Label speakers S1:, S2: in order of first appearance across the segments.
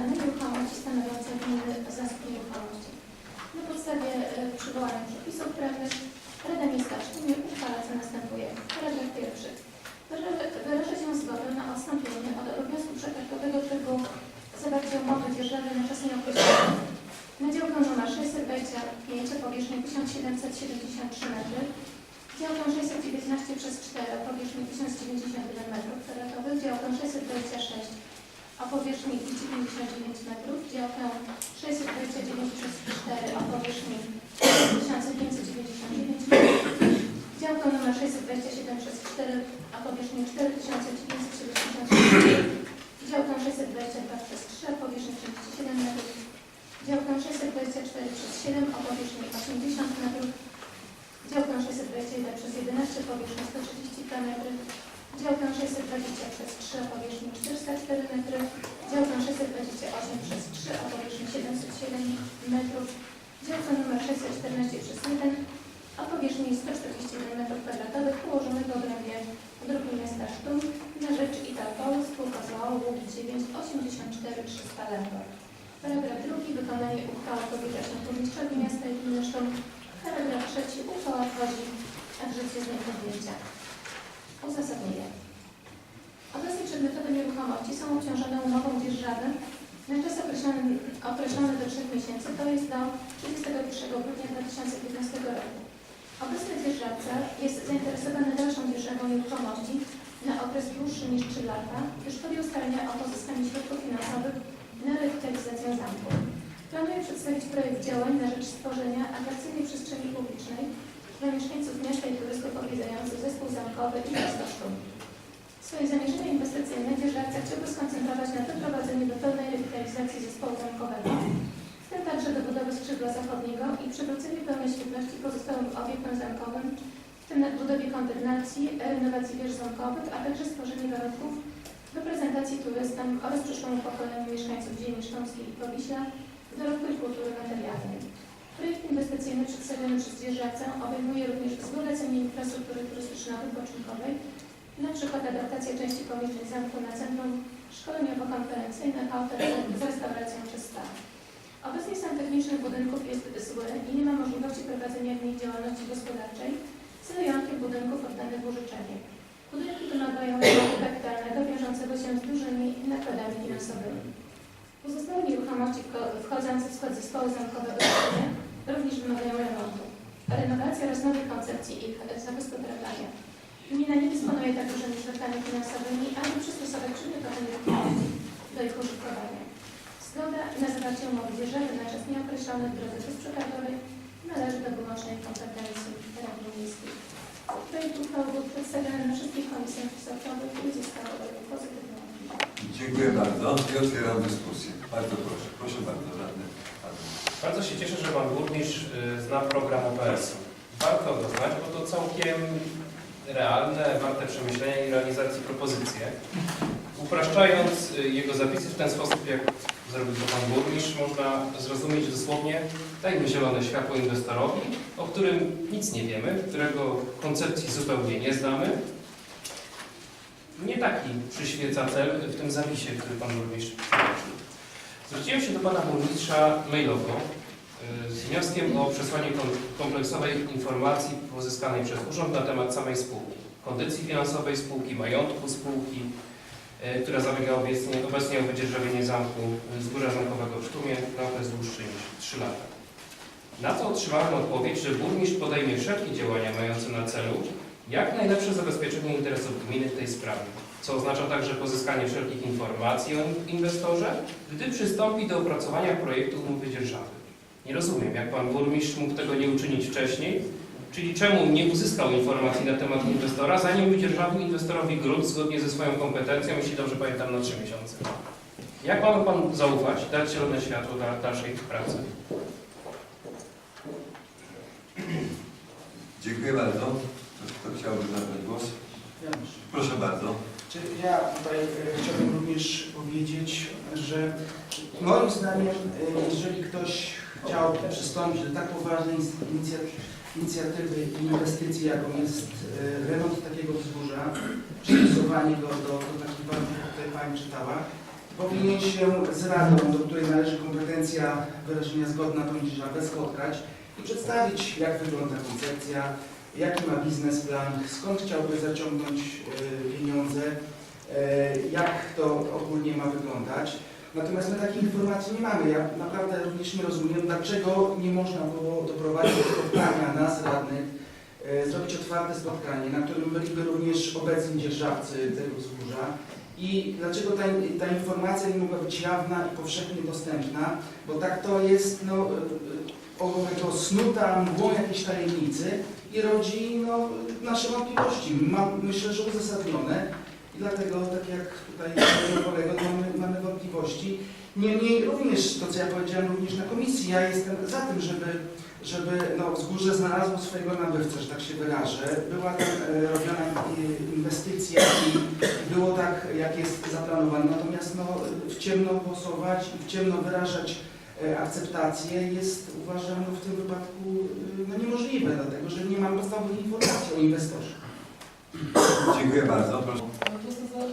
S1: na
S2: nieruchomości stanowiące gminy zasób nieruchomości. Na podstawie e, przywołanych przepisów prawnych Rada Miejska w Sztumie uchwala co następuje. Paragraf pierwszy. Wyraża- Wyraża się zgodę na odstąpienie od obowiązku przetargowego trybu zawarcia umowy dzierżawy na czas nieokreślony na działkę nr 625 o powierzchni 1773 metry Działkę 619 przez 4 o powierzchni 1091 m2, działkę 626 o powierzchni 259 metrów, działkę 629 przez 4 o powierzchni 1599 metrów, działkę nr 627 przez 4 o powierzchni 4976 metrów, działkę 622 przez 3 o powierzchni 37 metrów, działkę 624 przez 7 o powierzchni 80 metrów, Działkę 621 przez 11 powierzchni 132 metry. Działkę 620 przez 3 o powierzchni 404 metry. Działkę 628 przez 3 o powierzchni 707 metrów. Działkę nr 614 przez 1 o powierzchni 141 metrów kwadratowych położonego w obrębie drogi miasta Sztum na rzecz Italpol spółka z OAU Łódź 9 84 300 Lębor. Paragraf drugi. Wykonanie uchwały powierza się burmistrzowi miasta i gminy Sztum Paragraf trzeci. Uchwała wchodzi w życie z dniem podjęcia. Uzasadnienie. Obecnie przedmiotowe nieruchomości są obciążone umową dzierżawy na czas określony, określony do 3 miesięcy, to jest do 31 grudnia 2015 roku. Obecny dzierżawca jest zainteresowany dalszą dzierżawą nieruchomości na okres dłuższy niż 3 lata, gdyż podjął starania o pozyskanie środków finansowych na rewitalizację zamku. Planuję przedstawić projekt działań na rzecz stworzenia atrakcyjnej przestrzeni publicznej dla mieszkańców miasta i turystów odwiedzających zespół zamkowy i miasto. Swoje zamierzenia inwestycyjne dzierżawca chciałby skoncentrować na doprowadzeniu do pełnej rewitalizacji zespołu zamkowego, w tym także do budowy skrzydła zachodniego i przywróceniu pełnej świetności pozostałym obiektom zamkowym, w tym na budowie kondygnacji, renowacji wież zamkowych, a także stworzeniu warunków do prezentacji turystom oraz przyszłemu pokoleniu mieszkańców ziemi sztomskiej i Powiśla dorobku i kultury materialnej. Projekt inwestycyjny przedstawiony przez dzierżawcę obejmuje również wzbogacenie infrastruktury turystyczno-wypoczynkowej, na przykład adaptację części pomieszczeń zamku na centrum szkoleniowo-konferencyjne, hotel z restauracją czy spa. Obecnie stan techniczny budynków jest zły i nie ma możliwości prowadzenia w nich działalności gospodarczej, z wyjątkiem budynków oddanych w użyczenie. Budynki wymagają remontu kapitalnego wiążącego się z dużymi nakładami finansowymi. Pozostałe nieruchomości wcho- wchodzące w skład zespołu zamkowego również wymagają remontu. Renowacja oraz nowej koncepcji ich zagospodarowania. Gmina nie dysponuje tak dużymi środkami finansowymi, aby przystosować przedmiotowe nieruchomości do ich użytkowania. Zgoda na zawarcie umowy dzierżawy na czas nieokreślony w drodze bezprzetargowej należy do wyłącznej kompetencji Rady Miejskiej. Projekt uchwały był przedstawiony na wszystkich komisjach pisowych i uzyskał pozytywną opinię.
S1: Dziękuję bardzo i otwieram dyskusję. Bardzo proszę. Proszę bardzo, radny.
S3: Bardzo się cieszę, że Pan Burmistrz y, zna program OPS-u. Warto go znać, bo to całkiem realne, warte przemyślenia i realizacji propozycje. Upraszczając y, jego zapisy w ten sposób, jak zrobił to Pan Burmistrz, można zrozumieć dosłownie dajmy zielone światło inwestorowi, o którym nic nie wiemy, którego koncepcji zupełnie nie znamy. Nie taki przyświeca cel w tym zapisie, który Pan Burmistrz przedłożył. Zwróciłem się do Pana Burmistrza mailowo z wnioskiem o przesłanie kom- kompleksowej informacji pozyskanej przez Urząd na temat samej spółki, kondycji finansowej spółki, majątku spółki, y, która zabiega obecnie, obecnie o wydzierżawienie zamku y, Zgórza Zamkowego w Sztumie na okres dłuższy niż 3 lata. Na co otrzymałem odpowiedź, że burmistrz podejmie wszelkie działania mające na celu jak najlepsze zabezpieczenie interesów gminy w tej sprawie, co oznacza także pozyskanie wszelkich informacji o inwestorze, gdy przystąpi do opracowania projektu umowy dzierżawy. Nie rozumiem, jak pan burmistrz mógł tego nie uczynić wcześniej, czyli czemu nie uzyskał informacji na temat inwestora, zanim wydzierżawił inwestorowi grunt zgodnie ze swoją kompetencją, jeśli dobrze pamiętam, na 3 miesiące. Jak mamy panu zaufać, dać zielone światło dla dalszej pracy?
S1: Dziękuję bardzo. Kto chciałby zabrać głos? Proszę bardzo.
S4: Ja tutaj e, chciałbym również powiedzieć, że moim zdaniem, e, jeżeli ktoś chciał przystąpić do tak poważnej inicja- inicjatywy i inwestycji, jaką jest e, remont takiego wzgórza, przystosowanie go do, do takich warunków, jak tutaj Pani czytała, powinien się z Radą, do której należy kompetencja wyrażenia zgody na tą dzierżawę, spotkać i przedstawić, jak wygląda koncepcja, jaki ma biznesplan, skąd chciałby zaciągnąć e, pieniądze, e, jak to ogólnie ma wyglądać. Natomiast my takiej informacji nie mamy. Ja naprawdę również nie rozumiem, dlaczego nie można było doprowadzić do spotkania nas, radnych, e, zrobić otwarte spotkanie, na którym byliby również obecni dzierżawcy tego wzgórza i dlaczego ta, ta informacja nie mogła być jawna i powszechnie dostępna, bo tak to jest no, e, to snuta mgłą jakiejś tajemnicy i rodzi no, nasze wątpliwości. Mam, myślę, że uzasadnione i dlatego, tak jak tutaj kolega, mamy, mamy wątpliwości. Niemniej również to, co ja powiedziałem również na komisji, ja jestem za tym, żeby, żeby no, wzgórze znalazło swojego nabywcę, że tak się wyrażę. Była tam e, robiona e, inwestycja i było tak, jak jest zaplanowane. Natomiast no, w ciemno głosować i w ciemno wyrażać e, akceptację jest uważam no, w tym wypadku e, no, niemożliwe, dlatego że nie mam podstawowych informacji o inwestorze.
S1: Dziękuję bardzo. Proszę.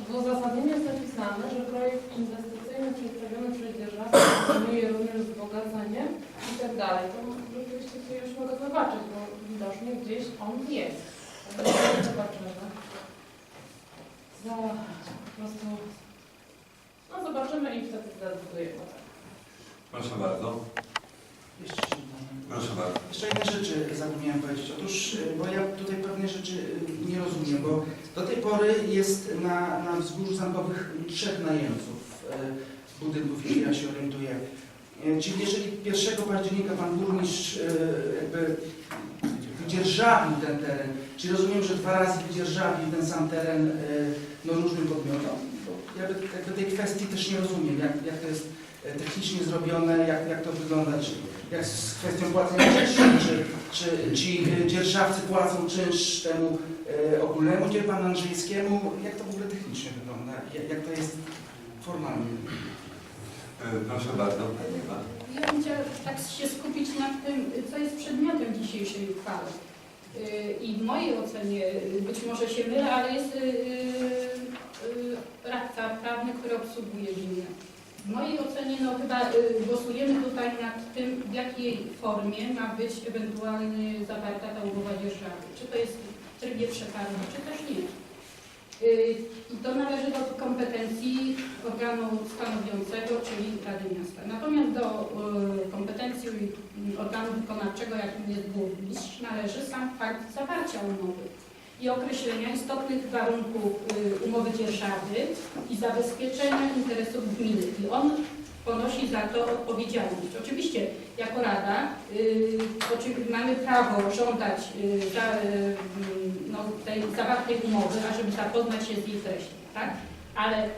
S5: W uzasadnieniu jest napisane, że projekt inwestycyjny przedstawiony przez dzierżawcę proponuje również wzbogacenie i tak dalej. To rzeczywiście sobie już mogę zobaczyć, bo widocznie gdzieś on jest. Zobaczymy. Za po prostu... No zobaczymy i wtedy zdecydujemy.
S1: Proszę bardzo.
S4: Jeszcze.
S1: Proszę bardzo.
S4: Jeszcze jedne rzeczy zapomniałem powiedzieć. Otóż, y, bo ja tutaj pewne rzeczy y, nie rozumiem, bo do tej pory jest na, na wzgórzu zamkowych trzech najemców budynków, jeśli ja się orientuję. Czyli jeżeli 1 października pan burmistrz jakby wydzierżawił ten teren, czyli rozumiem, że dwa razy wydzierżawił ten sam teren no, różnym podmiotom, bo ja tej kwestii też nie rozumiem, jak, jak to jest technicznie zrobione, jak, jak to wygląda, czy, jak z kwestią płacenia czynszu, czy, czy ci y, dzierżawcy płacą czynsz temu y, ogólnemu dzierpanu andrzejskiemu, jak to w ogóle technicznie wygląda, jak, jak to jest formalnie.
S1: E, Proszę bardzo. Pani Ewa.
S6: Ja bym chciała tak się skupić na tym, co jest przedmiotem dzisiejszej uchwały. Yy, I w mojej ocenie, yy, być może się mylę, ale jest radca prawny, który obsługuje gminę. W mojej ocenie no, chyba yy, głosujemy tutaj nad tym, w jakiej formie ma być ewentualnie zawarta ta umowa dzierżawy. Czy to jest w trybie przetargu, czy też nie. Yy, I to należy do kompetencji organu stanowiącego, czyli Rady Miasta. Natomiast do y, kompetencji y, organu wykonawczego, jakim jest burmistrz, należy sam fakt zawarcia umowy i określenia istotnych warunków y, umowy dzierżawy i zabezpieczenia interesów gminy. I on ponosi za to odpowiedzialność. Oczywiście jako Rada y, mamy prawo żądać y, za, y, no, tej zawartej umowy, ażeby zapoznać się z jej treścią, tak? Ale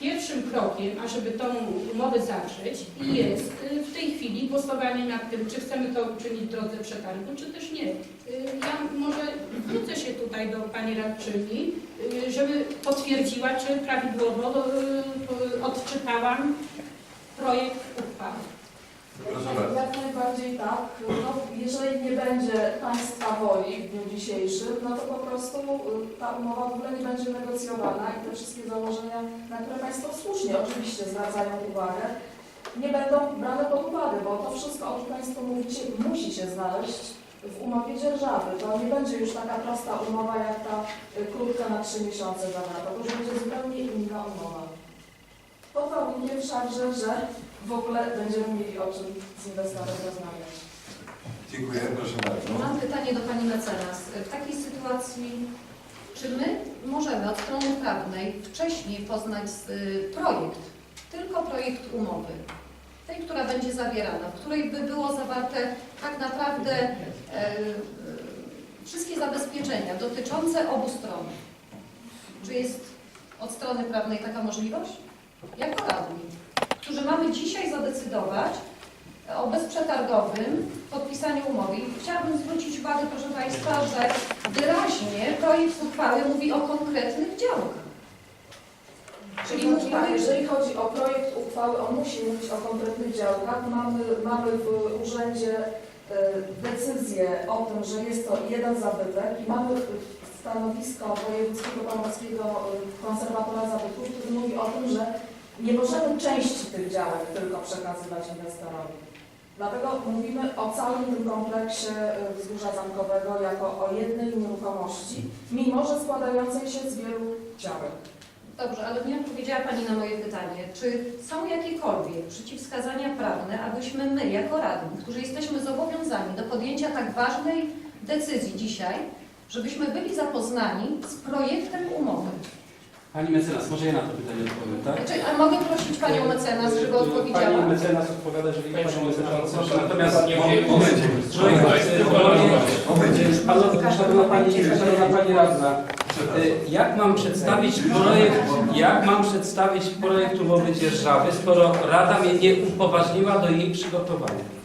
S6: pierwszym krokiem, ażeby tą umowę zawrzeć jest y, w tej chwili głosowanie nad tym, czy chcemy to uczynić w drodze przetargu, czy też nie. Y, Ja może zwrócę się tutaj do Pani Radczyni, y, żeby potwierdziła, czy prawidłowo odczytałam projekt uchwały.
S1: Proszę
S7: najbardziej tak. No, jeżeli nie będzie Państwa woli w dniu dzisiejszym, no to po prostu y, ta umowa w ogóle nie będzie negocjowana i te wszystkie założenia, na które Państwo słusznie oczywiście zwracają uwagę, nie będą brane pod uwagę, bo to wszystko, o czym Państwo mówicie, musi się znaleźć w umowie dzierżawy. To nie będzie już taka prosta umowa jak ta y, krótka na trzy miesiące zawarta. To już będzie zupełnie inna umowa. Pod warunkiem wszakże, że w ogóle będziemy mieli o czym z inwestorem rozmawiać.
S1: Dziękuję. Proszę bardzo.
S8: Mam pytanie do Pani Mecenas. W takiej sytuacji, czy my możemy od strony prawnej wcześniej poznać y, projekt, tylko projekt umowy, tej, która będzie zawierana, w której by było zawarte tak naprawdę e, e, wszystkie zabezpieczenia dotyczące obu stron? Czy jest od strony prawnej taka możliwość? Jako radni, którzy mamy dzisiaj zadecydować, o bezprzetargowym podpisaniu umowy. I chciałabym zwrócić uwagę, proszę Państwa, że wyraźnie projekt uchwały mówi o konkretnych działkach. Czyli
S7: tak, jeżeli chodzi o projekt uchwały, on musi mówić o konkretnych działkach. Mamy, mamy w urzędzie e, decyzję o tym, że jest to jeden zabytek i mamy stanowisko wojewódzkiego pomorskiego e, konserwatora zabytków, który mówi o tym, że nie możemy części tych działek tylko przekazywać inwestorowi. Dlatego mówimy o całym tym kompleksie e, wzgórza zamkowego jako o jednej nieruchomości, mimo że składającej się z wielu działek.
S8: Dobrze, ale nie odpowiedziała Pani na moje pytanie. Czy są jakiekolwiek przeciwwskazania prawne, abyśmy my, jako radni, którzy jesteśmy zobowiązani do podjęcia tak ważnej decyzji dzisiaj, żebyśmy byli zapoznani z projektem umowy?
S9: Pani mecenas, może ja na to pytanie odpowiem, tak?
S8: Znaczy, a mogę prosić Panią mecenas, żeby
S9: Pani
S8: odpowiedziała?
S9: mecenas odpowiada, jeżeli pani proszę. Natomiast
S3: nie Momencie.
S1: Momencie.
S9: Szanowna szanowna pani, szanowna pani radna, y, jak mam przedstawić projekt, jak mam przedstawić projekt umowy dzierżawy, skoro Rada mnie nie upoważniła do jej przygotowania?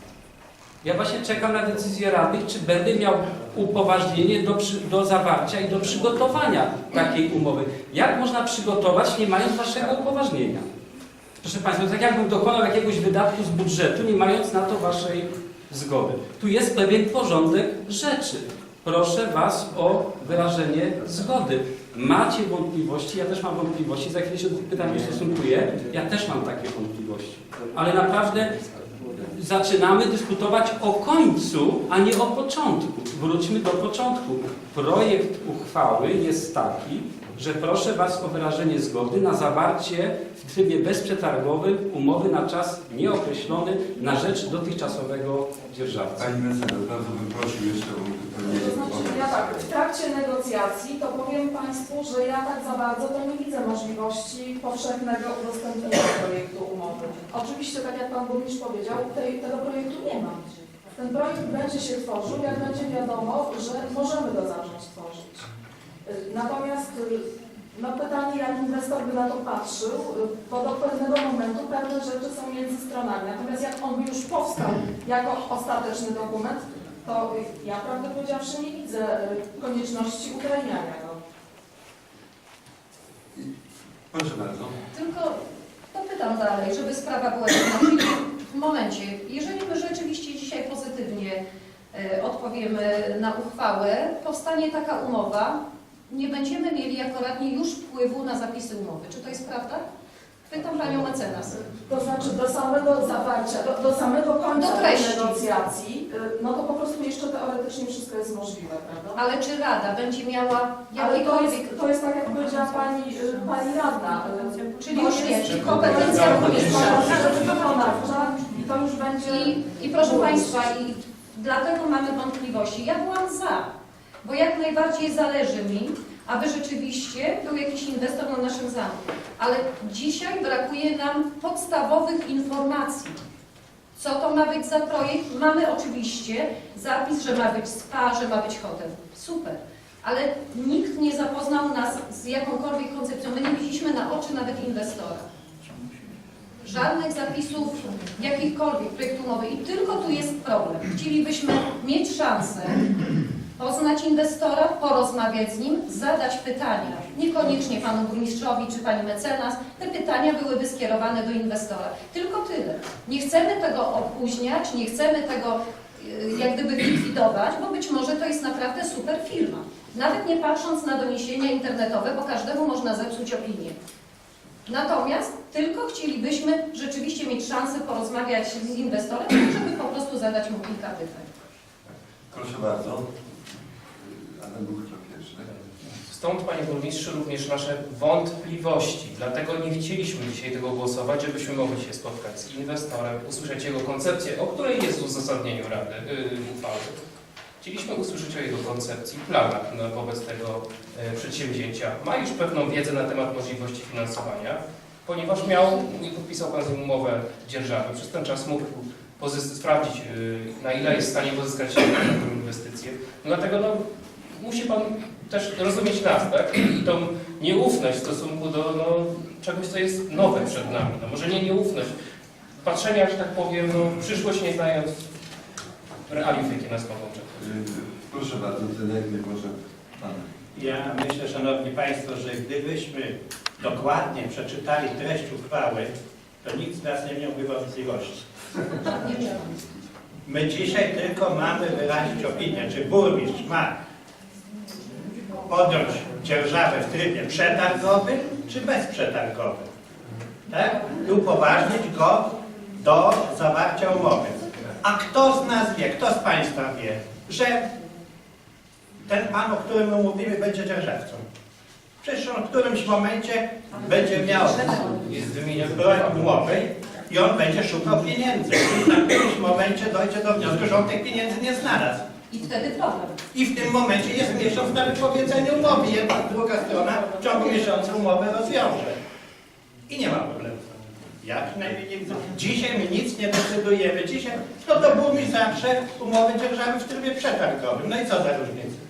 S9: Ja właśnie czekam na decyzję Rady, czy będę miał upoważnienie do, do zawarcia i do przygotowania takiej umowy. Jak można przygotować, nie mając waszego upoważnienia? Proszę Państwa, tak jakbym dokonał jakiegoś wydatku z budżetu, nie mając na to Waszej zgody. Tu jest pewien porządek rzeczy. Proszę Was o wyrażenie zgody. Macie wątpliwości, ja też mam wątpliwości, za chwilę się do tych pytań ustosunkuję. Ja też mam takie wątpliwości. Ale naprawdę zaczynamy dyskutować o końcu, a nie o początku. Wróćmy do początku. Projekt uchwały jest taki, że proszę Was o wyrażenie zgody na zawarcie w trybie bezprzetargowym umowy na czas nieokreślony na rzecz dotychczasowego dzierżawcy.
S10: Pani mecenas, bardzo bym prosił jeszcze o
S7: To znaczy, ja tak, w trakcie negocjacji to powiem Państwu, że ja tak za bardzo to nie widzę możliwości powszechnego udostępnienia projektu umowy. Oczywiście, tak jak Pan Burmistrz powiedział, tej, tego projektu nie ma. Ten projekt będzie się tworzył, jak będzie wiadomo, że możemy go zacząć tworzyć. Natomiast no pytanie, jak inwestor by na to patrzył, bo do pewnego momentu pewne rzeczy są między stronami. Natomiast jak on już powstał jako ostateczny dokument, to ja prawdę powiedziawszy nie widzę y, konieczności utrajniania go.
S10: Proszę bardzo.
S8: Tylko dopytam dalej, żeby sprawa była jasna. W momencie, jeżeli my rzeczywiście dzisiaj pozytywnie e, odpowiemy na uchwałę, powstanie taka umowa, nie będziemy mieli jako radni już wpływu na zapisy umowy. Czy to jest prawda? Pytam Panią mecenas.
S7: To znaczy do samego zawarcia, do, do samego końca
S8: Do
S7: tej
S8: treści.
S7: negocjacji, y, no to po prostu jeszcze teoretycznie wszystko jest możliwe, prawda?
S8: Ale czy Rada będzie miała
S7: Ale to
S8: jakikolwiek...
S7: jest, to jest tak, jak powiedziała Pani, y, pani radna. y,
S8: Czyli już nie, czyli kompetencja burmistrza.
S7: rzecz wykonawcza i to już będzie...
S8: I, I proszę Państwa, i dlatego mamy wątpliwości. Ja byłam za, bo jak najbardziej zależy mi, aby rzeczywiście był jakiś inwestor na naszym zamku. Ale dzisiaj brakuje nam podstawowych informacji. Co to ma być za projekt? Mamy oczywiście zapis, że ma być spa, że ma być hotel. Super. Ale nikt nie zapoznał nas z jakąkolwiek koncepcją. My nie widzieliśmy na oczy nawet inwestora żadnych zapisów jakichkolwiek projektu umowy i tylko tu jest problem. Chcielibyśmy mieć szansę poznać inwestora, porozmawiać z nim, zadać pytania. Niekoniecznie panu burmistrzowi czy pani mecenas. Te pytania byłyby skierowane do inwestora. Tylko tyle. Nie chcemy tego opóźniać, nie chcemy tego y, jak gdyby likwidować, bo być może to jest naprawdę super firma. Nawet nie patrząc na doniesienia internetowe, bo każdemu można zepsuć opinię. Natomiast tylko chcielibyśmy rzeczywiście mieć szansę porozmawiać z inwestorem, żeby po prostu zadać mu kilka pytań.
S10: Proszę bardzo. Adam był chyba pierwszy.
S3: Stąd, Panie Burmistrzu, również nasze wątpliwości. Dlatego nie chcieliśmy dzisiaj tego głosować, żebyśmy mogli się spotkać z inwestorem, usłyszeć jego koncepcję, o której jest w uzasadnieniu Rady yy, uchwały. Chcieliśmy usłyszeć o jego koncepcji, planach na, wobec tego e, przedsięwzięcia. Ma już pewną wiedzę na temat możliwości finansowania, ponieważ miał, nie podpisał Pan z nim umowę dzierżawy. Przez ten czas mógł sprawdzić, y, na ile jest w stanie pozyskać tę inwestycję. Dlatego no, musi Pan też rozumieć nas, tak? I tą nieufność w stosunku do no, czegoś, co jest nowe przed nami. No, może nie nieufność patrzenia, że tak powiem, no, w przyszłość nie znając realiów, jakie nas mogą czekać.
S10: Proszę bardzo, tyle, nie może Pan.
S11: Ja myślę, Szanowni Państwo, że gdybyśmy dokładnie przeczytali treść uchwały, to nikt z nas nie miałby wątpliwości. My dzisiaj tylko mamy wyrazić opinię, czy burmistrz ma podjąć dzierżawę w trybie przetargowym, czy bezprzetargowym. Tak? I upoważnić go do zawarcia umowy. A kto z nas wie, kto z Państwa wie, że ten pan, o którym my mówimy, będzie dzierżawcą? Przecież on w którymś momencie będzie miał broń umowy i on będzie szukał pieniędzy. I na którymś momencie dojdzie do wniosku, że on tych pieniędzy nie znalazł.
S8: I wtedy problem.
S11: I w tym momencie jest miesiąc na wypowiedzenie umowy. Jedna, druga strona w ciągu miesiąca umowę rozwiąże. I nie ma problemu. Jak najmniej. Dzisiaj my nic nie decydujemy. Dzisiaj, no to burmistrz zawsze umowy dzierżawy w trybie przetargowym. No i co za różnica?